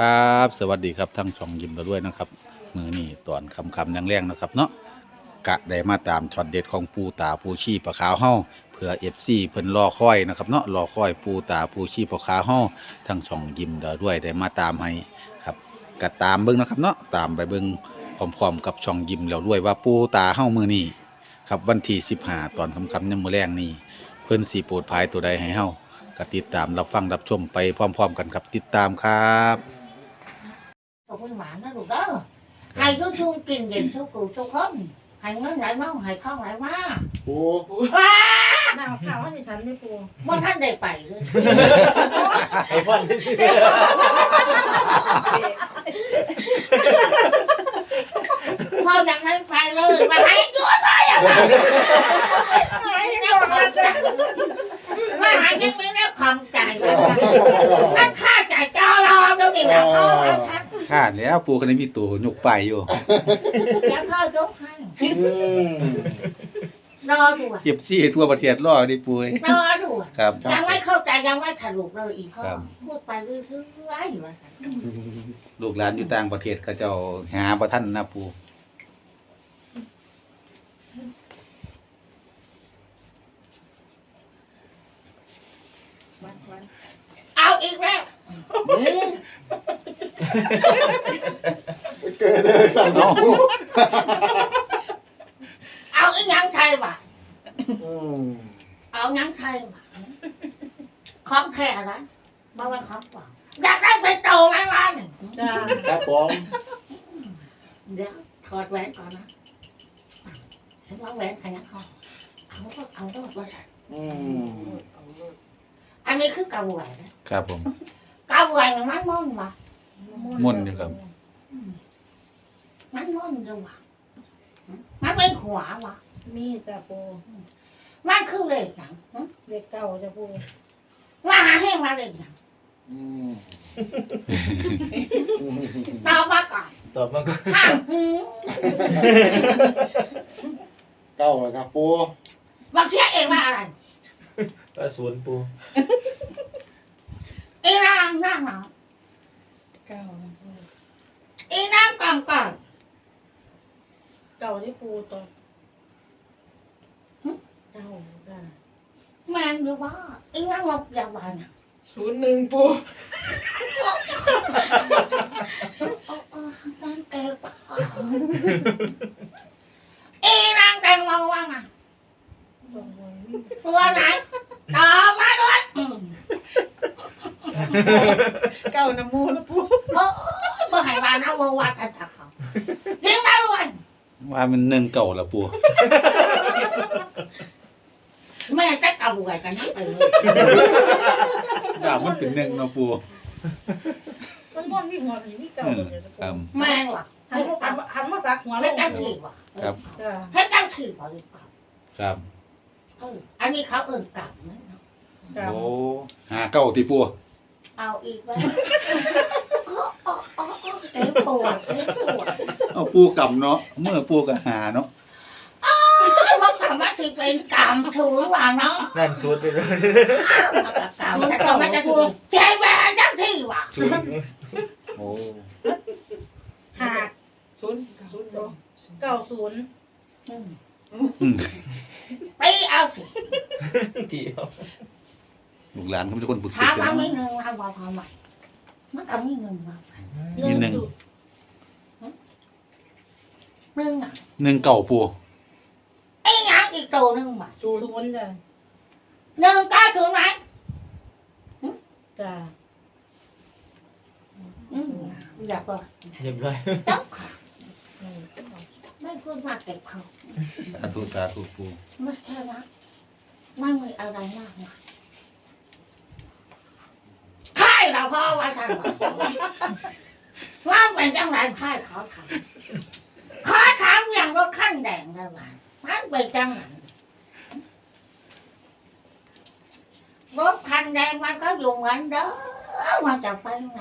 ครับ สวัสดีครับทั้งช่องยิมเราด้วยนะครับ มือนี่ตอนคำคำยังแรงๆนะครับ เนาะกะได้มาตามช็อตเด็ดของปูตาปูชีปลาขาวเฮาเผื่อเอฟซีเพิ่นรอคอยนะครับเนาะรอคอยปูตาปูชีปลาขาวเฮาทั้งช่องยิมเราด้วยได้มาตามให้ครับกะตามเบิ่งนะครับเนาะตามไปเบิ่งพร้อมๆกับช่องยิมแล้วด้วยว่าปูตาเฮามือนี่ครับวันที่15ตอนคำคำยังมือแรงนี่เพิ่นสิโปรดภายตัวใดให้เฮาก็ติดตามรับฟังรับชมไปพร้อม ๆ กันครับติดตามครับ tôi mới mạn nó được đó hai đứa chung tiền điện số cụ số không hai ngân lại máu hai con lại má ปูว้าหนาวข่าวว่าดิฉันได้ปูบ่ท่านได้ไปเลยไอ้พ่อนที่สิพอจากนั้นไปเลยมาให้ด้วยเลยอะหายยังบอกมาจ้ะมาหายังไม่ได้ความใจเลยนั่นค่าจ่ายจอรอเดี๋ยวนี้นะพ่อเอาฉัน ค่าแล้วปูคนนี้มีตัวยกไปอยู่เดี๋ยวพ่อยกให้อืมรอดูเอฟซีทั่วประเทศรอดิปูเอ้ยรอดูครับ ยังไม่เข้าใจยังไม่สรุปเลยอีกพ่อครับ พูดไปเรื่อยๆอยู่ว่าซั่นลูกหลานอยู่ต่างประเทศเขาเจ้าหาบ่ทันนะปูเอาอีกแล้ว เกิดเลยสั่นน้องเอาอีหยังไทยว่ะอืมเอาหยังไทยว่ะของแท้อะไรบ่ว่าของปลอมอยากได้เป็นโตไหมวะนี่จ้าครับผมเดี๋ยวถอดแหวนก่อนนะเห็นว่าแหวนขนาดคอเอาก็เอาก็ว่าใส่อืมอันนี้คือกระบวยนะครับผม กระบวยมันมันม่อนว่ะ ม่วนอยู่ครับมันม่อนอยู่ว่ะมันเป็นหัวว่ะ มีจ้าปูมันคือเลขหยังหึเด็กเก่าจ้าปูว่าหาแห้งมาเลขหยังอืมตอบมาก่อนตอบมันก็ห้ามหืมเก้าเลยครับปูบอกเชื่อเองว่าอะไร ก็ศูนย์ปูอีนางนางหนอ เก่านะปูอีนางก่อนก่อนเก่าที่ปูตอนเก่าจ้าแมนอยู่ว่าอีนางงบยาวานะศูนย์หนึ่งปูโอ้โอ้นางเกวอีนางแตงโมว่าไงบอกไว้ตัวไหนต่อมาด้วยอืม เก่าน้ำมูนะปูโอ้ยเมื่อไหร่วานเอาวัดอันตะเขาเลี้ยงมาด้วยว่ามันหนึ่งเก่าละปูแม่จะเก่าไหวกันทั้งตื่นดาบมันเป็นหนึ่งเนาะปูมันม่วนมีหัวอยู่มีเก่าเอเลอยจ้าปูครับแม่งว่ะหันหันหันมาสักหัวลเฮ็ดงตั้งถีบว่ะครับจ้าเฮ็ดตั้งถีบว่ะลูกเก่าครับเอออันนี้เขาเอิ่นกลับนะจ้าโอ้หาเก่าที่ปู เอาอีกแล้วอ๋ออ๋ออ๋อเต็มปวดเต็มปวดเอาปูกำเนาะเมื่อปูก็หาเนาะว่ากลับมาถึงเป็นกรรมถูกว่าเนาะนั่นศูนย์ไปเลยเอากับกรรมแต่ก็ไม่จะถูกใจแม่จังที่ว่ะศูนย์โอ้หาศูนย์ศูนย์เก่าศูนย์อืมอืมไปเอาสิเดียว ลูกหลานเขาเป็นคนบุกถามกัว่านมีหนึ่งเอาว่าพอไหมมันก็มีหนึ่งว่ามีหนึ่งศูย์หนึ่งอะหนึ่งเก่าปูไอ้ยังอีกตัวหนึ่งว่ะศูนย์จ้าหนึ่งเก้าถึงไหมจ้าอืมอยากว่าเรียบร้อยจับขาไม่พูดมาเก็บเขาสาธุสาธุปูไม่แค่นั้นไม่มีอะไรมากมายค่ายเรา พ่อว่าท่านว่าว่าเป็นจังไรค่ายขาถามขอถามอย่างรถขั้นแดงได้ไหมมันเป็นจังไรรถคันแดงมันก็อยู่เหมือนเดิมมันจะไปไหน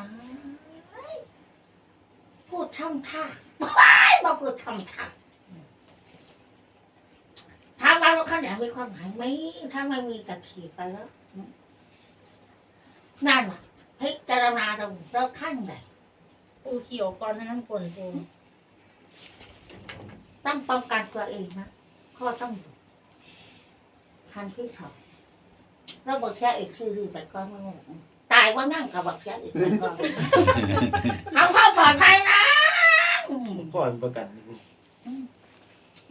พูดทำท่าไม่มาพูดทำท่าถามว่ารถคันไหนมีความหมายไหมถ้าไม่มีตะขี่ไปแล้วนั่นแหละ พิจารณาดูรถขั้นไหนปูเขียวก่อนให้น้ำกลนปูต้องป้องกันตัวเองนะข้อต้องคันที่สองเราบอกแค่อีกคือรีไปก่อนว่าตายว่านั่งกับบอกแค่อีกไปก่อนทำข้าวปลอดภัยนะก่อนประกันนี่ปู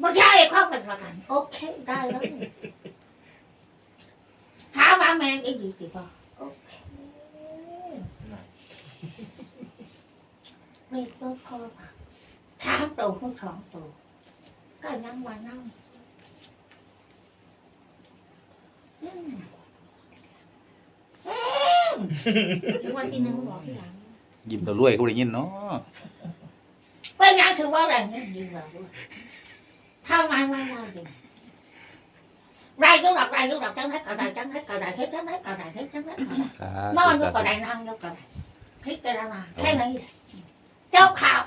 บอกแค่อีกข้อเป็นประกัน โอเคได้แล้วถามว่าแมงอีกดีสิพ่อโอเคไม่ต้องพ่อปะถามตัวของสองตัวก็นั่งมานั่งอืมอืมวันที่หนึ่งบอกพี่หลังยิ้มตะรวยเขาได้ยินเนาะเป็นยังถือว่าแรงเงี้ยดีกว่าด้วยทำไมไม่ได้ดีไรก็หลักไรก็หลักจังไรก็ได้จังไรก็ได้เฮ็ดจังไรก็ได้เฮ็ดจังไรก็ได้นอนก็ได้นั่งก็ได้พิจารณาแค่นี้แหละเจ้าข่าว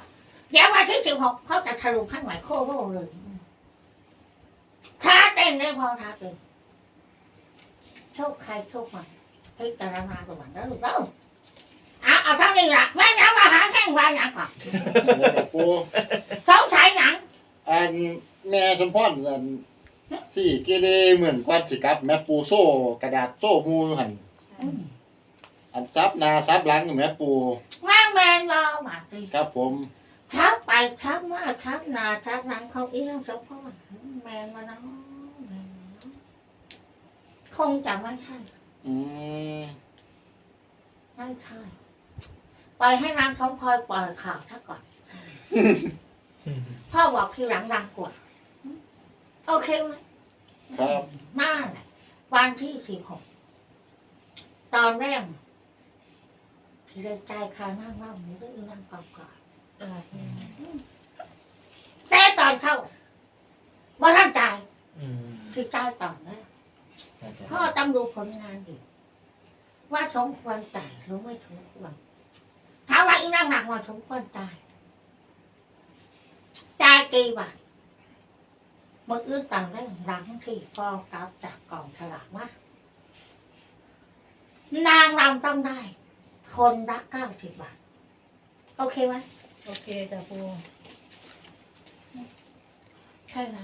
เดี๋ยววันที่สิบหกเขาจะ ทะลุขั้นหมายโคโรเลยท้าเต้นได้พอท้าเต้นโชคใครโชคมันพิจารณาตัวมันแล้วลูกเอ้าอะเอาเท่านี้ละไม่งั้นมาหาแข้งวายหนังก่อนอันนี้ครับปูสงสัยหนังอันแม่สมพรอันสี่เกเรเหมือนกวนสิครับ แม่ปูโซ่กระดาษโซ่มูอยู่หันอืมอันซับหนาซับหลังอยู่แม่ปูว่างแมนรอมาตีครับผม ทับไปทับมาทับนาทับหลังเขาเอี้ยงสะพอแมนมานาะแมนมาเนาะคงจะไม่ใช่ไม่ใช่ปล่อยให้นางทองพลอยปล่อยข่าวซะก่อน พ่อบอกทีหลังรังกวดโอเคไหมครับน่าวันที่สี่หกตอนแรกที่ได้ใจายคานั่งเล่าหนูได้นั่งกอบก่อน แต่ตอนเข้าว่าท่านใจายอืมที่ใจายตอนแรกใช่ใช่พ่อต้องดูผลงานดิว่าสมควรตายหรือไม่สมควรถ้าว่าอีนั่งหนักว่าสมควรตายตายกี่บาทเมื่ออื่นต่างได้หลังที่พ่อกลับจากกองฉลากมานางรำต้องได้ คนละเก้าสิบบาท โอเคไหม โอเคจ้าปูใช่ไหม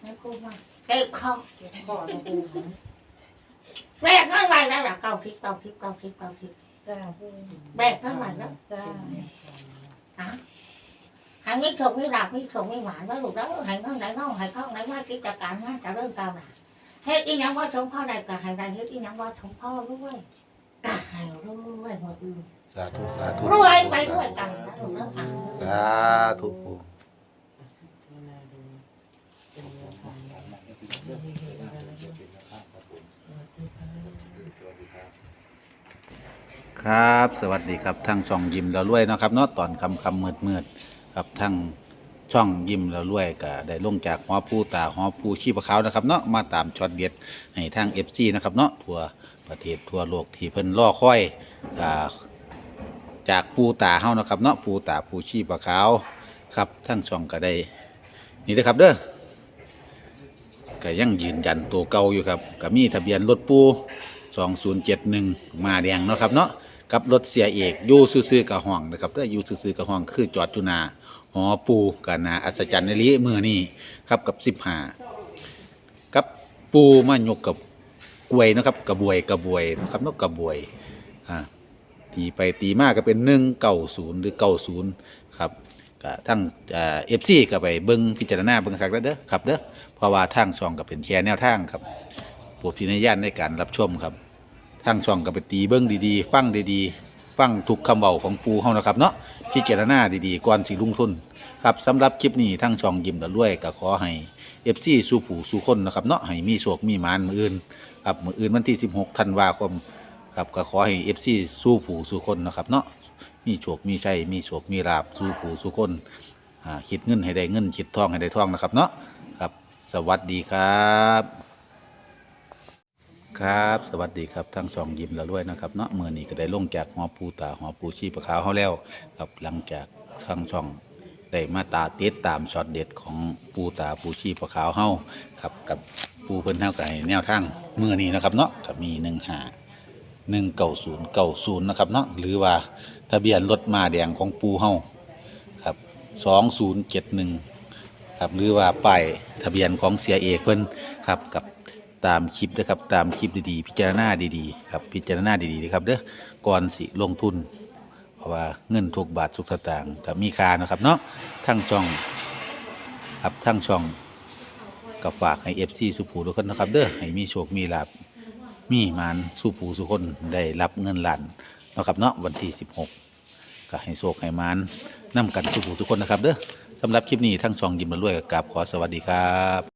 ไม่พูดมากเก็บคอเก็บก่อนนะปูแบกเท่าไหร่แล้วล่ะเก้าทิพเก้าทิพเก้าทิพเก้าทิพจ้าปูแบกเท่าไหร่แล้วจ้าฮะหายไม่ถกไม่หลับไม่ถกไม่หวานแล้วลูกแล้วหายเท่าไหนน้องหายเข้าไหนว่ากิจการงานจะเริ่มก้าวหน้าเฮ็ดอีหยังว่าชมพ่อใดก็ใหายใดเฮ็ดอีหยังว่าชมพ่อด้วย ก็ใหายรวยหมดอื่นสาธุสาธุรวยไปด้วยกันนะลูกแล้วอะสาธุปูครับ สวัสดีครับทั้งช่องยิ้มแล้วรวยเนาะครับเนาะตอนคำคำมืดมืดๆครับทั้ง ช่องยิ้มแล้วรวยก็ได้ลงจากหอปูตาหอปูชีพเขานะครับเนาะมาตามช็อตเด็ดให้ทาง FC นะครับเนาะทั่วประเทศทั่วโลกที่เพิ่นรอค่อยกจากปูตาเฮานะครับเนาะปูตาปูชีพขาวครับทั้งช่องก็ได้ นี่นะครับเด้อก็ยังยืนยันตัวเก่าอยู่ครับก็มีทะเบียนรถปู2071 มาแดงเนาะครับเนาะกับรถเสียเอกอยู่ซื่อๆกับห้องนะครับถ้าอยู่ซื่อๆกับห้องคือจอดจุนา หอปูกันนาอัศจรรย์ในลีมือนี่ครับกับ15กับปูมายกกับกลวยนะครับกระบวยกระบวยนะครับนาะกระบวยอ่าตีไปตีมากก็เป็น190หรือ90ครับก็ทั้งเอฟซีก็ไปเบิ่งพิจารณาเบิ่งคักแล้วเด้อครับเด้อเพราะว่าทางช่องก็เป็นแชร์แนวทางครับปวดพินญาณในการรับชมครับทางช่องก็ไปตีเบิ้งดีๆ ฟังดีๆ ฟังทุกคำเบาของปูเฮานะครับเนาะพิจารณาดีๆก่อนสิลงทุนครับสำหรับคลิปนี้ทางช่องยิ้มตะล้วยก็ขอให้ FC สู่ผู้สู่คนนะครับเนาะให้มีโชคมีหมานมืออื่นครับมืออื่นวันที่ 16ธันวาคมครับก็ขอให้ FC สู่ผู้สู่คนนะครับเนาะมีโชคมีชัยมีโชคมีลาบสู่ผู้สู่คนอ่าคิดเงินให้ได้เงินคิดทองให้ได้ทองนะครับเนาะครับสวัสดีครับ ครับ สวัสดีครับทั้งสองยิ้มแล้วด้วยนะครับเนาะเมื่อนี้ก็ได้ลงจากหอปูตาหอปูชีปะขาวเขาแล้วครับหลังจากทั้งช่องได้มาตาติดตามช็อตเด็ดของปูตาปูชีปะขาวเฮาครับกับปูเพิ่นเฮากับแนวทางเมื่อนี้นะครับเนาะก็มีหนึ่งหาหนึ่งเก้าศูนย์เก้าศูนย์นะครับเนาะหรือว่าทะเบียนรถมาแดงของปูเฮาครับสองศูนย์เจ็ดหนึ่งครับหรือว่าป้ายทะเบียนของเสียเอกเพิ่นครับกับ ตามคลิปนะครับตามคลิปดีๆ พิจารณาดีๆครับพิจารณาดีๆนะครับเด้อก่อนสิลงทุน เพราะว่าเงินทุกบาททุกสตางค์กับมีค่านะครับเนาะทั้งช่องครับทั้งช่องกับฝากให้ FC สุภูทุกคนนะครับเด้อให้มีโชคมีลาบมีมานสู้ผู้สุคนได้รับเงินล้านนะครับเนาะวันที่ 16ก็ให้โชคให้มานนำกันสู้ผู้ทุกคนนะครับเด้อสำหรับคลิปนี้ทั้งช่องยิ้มมาด้วยกับขอสวัสดีครับ